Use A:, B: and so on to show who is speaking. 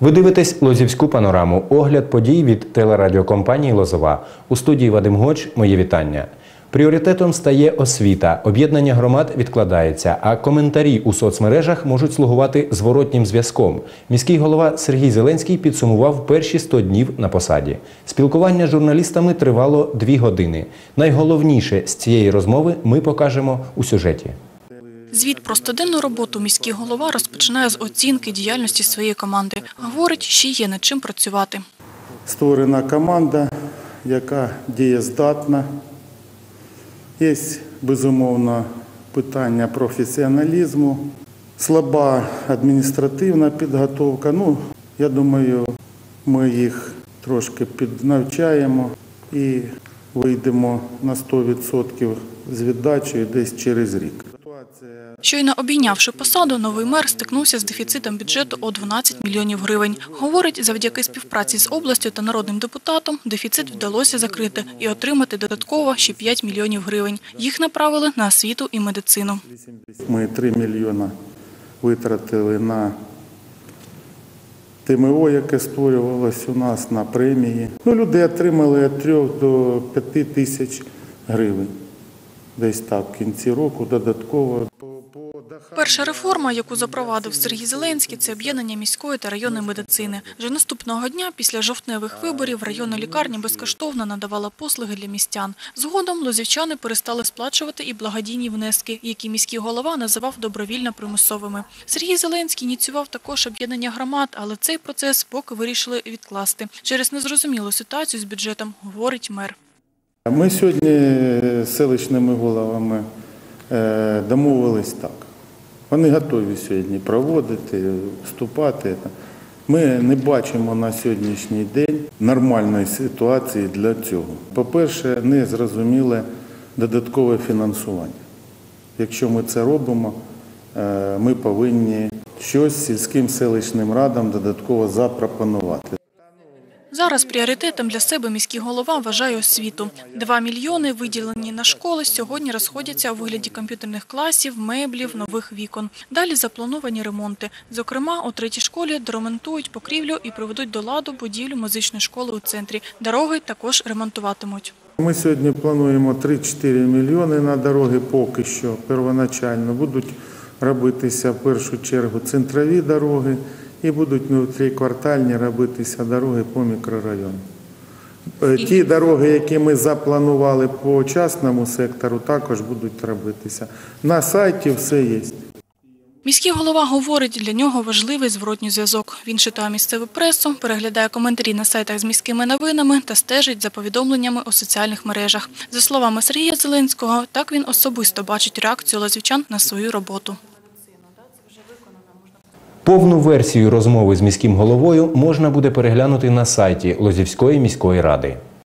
A: Ви дивитесь Лозівську панораму. Огляд подій від телерадіокомпанії Лозова. У студії Вадим Гоч. Моє вітання. Пріоритетом стає освіта. Об'єднання громад відкладається, а коментарі у соцмережах можуть слугувати зворотнім зв'язком. Міський голова Сергій Зеленський підсумував перші 100 днів на посаді. Спілкування з журналістами тривало дві години. Найголовніше з цієї розмови ми покажемо у сюжеті.
B: Звіт про стоденну роботу міський голова розпочинає з оцінки діяльності своєї команди. Говорить, ще є над чим працювати.
C: Створена команда, яка дієздатна. Є, безумовно, питання професіоналізму, слаба адміністративна підготовка. Ну, я думаю, ми їх трошки піднавчаємо і вийдемо на 100% з віддачею десь через рік.
B: Щойно обійнявши посаду, новий мер стикнувся з дефіцитом бюджету у 12 мільйонів гривень. Говорить, завдяки співпраці з областю та народним депутатом дефіцит вдалося закрити і отримати додатково ще 5 мільйонів гривень. Їх направили на освіту і медицину.
C: Ми 3 мільйона витратили на ТМО, яке створювалось у нас на премії. Ну, люди отримали від 3 до 5 тисяч гривень. Десь так, в кінці року додатково.
B: Перша реформа, яку запровадив Сергій Зеленський, це об'єднання міської та районної медицини. Вже наступного дня, після жовтневих виборів, районна лікарня безкоштовно надавала послуги для містян. Згодом лозівчани перестали сплачувати і благодійні внески, які міський голова називав добровільно примусовими. Сергій Зеленський ініціював також об'єднання громад, але цей процес поки вирішили відкласти через незрозумілу ситуацію з бюджетом, говорить мер.
C: Ми сьогодні з селищними головами е, домовились так. Вони готові сьогодні проводити, вступати. Ми не бачимо на сьогоднішній день нормальної ситуації для цього. По-перше, не зрозуміле додаткове фінансування. Якщо ми це робимо, е, ми повинні щось сільським селищним радам додатково запропонувати.
B: Зараз пріоритетом для себе міський голова вважає освіту. Два мільйони, виділені на школи, сьогодні розходяться у вигляді комп'ютерних класів, меблів, нових вікон. Далі заплановані ремонти. Зокрема, у третій школі доремонтують покрівлю і приведуть до ладу будівлю музичної школи у центрі. Дороги також ремонтуватимуть.
C: Ми сьогодні плануємо 3-4 мільйони на дороги поки що первоначально. Будуть робитися в першу чергу центрові дороги і будуть внутріквартальні робитися дороги по мікрорайону. Е, Ті дороги, які ми запланували по частному сектору, також будуть робитися. На сайті все є.
B: Міський голова говорить, для нього важливий зворотній зв'язок. Він читає місцеву пресу, переглядає коментарі на сайтах з міськими новинами та стежить за повідомленнями у соціальних мережах. За словами Сергія Зеленського, так він особисто бачить реакцію лазівчан на свою роботу.
A: Повну версію розмови з міським головою можна буде переглянути на сайті Лозівської міської ради.